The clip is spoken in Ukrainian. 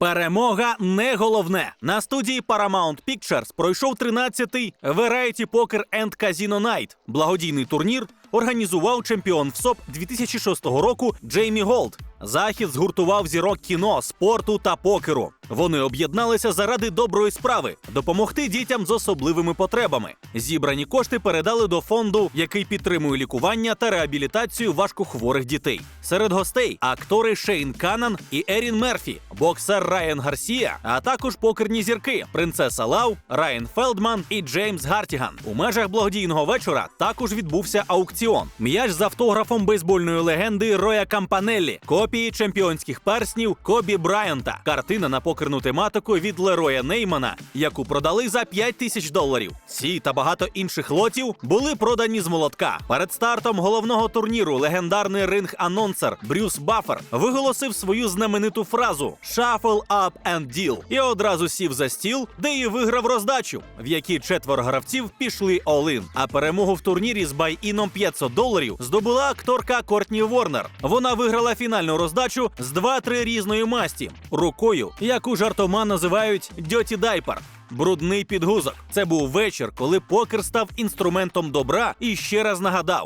Перемога не головне. На студії Paramount Pictures пройшов 13-й Variety Poker and Casino Night. Благодійний турнір організував чемпіон ВСОП 2006 року Джеймі Голд. Захід згуртував зірок кіно, спорту та покеру. Вони об'єдналися заради доброї справи допомогти дітям з особливими потребами. Зібрані кошти передали до фонду, який підтримує лікування та реабілітацію важкохворих дітей. Серед гостей актори Шейн Канан і Ерін Мерфі, боксер Райан Гарсія, а також покерні зірки принцеса Лау, Райан Фелдман і Джеймс Гартіган. У межах благодійного вечора також відбувся аукціон. М'яч з автографом бейсбольної легенди Роя Кампанеллі, копії чемпіонських перснів Кобі Брайанта, картина на покерну тематику від Лероя Неймана, яку продали за 5 тисяч доларів. Ці та багато інших лотів були продані з молотка. Перед стартом головного турніру легендарний ринг-анонсер Брюс Баффер виголосив свою знамениту фразу «Shuffle up and deal» і одразу сів за стіл, де і виграв роздачу, в якій четверо гравців пішли all-in. А перемогу в турнірі з бай-іном 500 доларів здобула акторка Кортні Ворнер. Вона виграла фінальну роздачу з 2-3 різної масті рукою, яку жартома називають «дьоті дайпер. Брудний підгузок. Це був вечір, коли покер став інструментом добра і ще раз нагадав: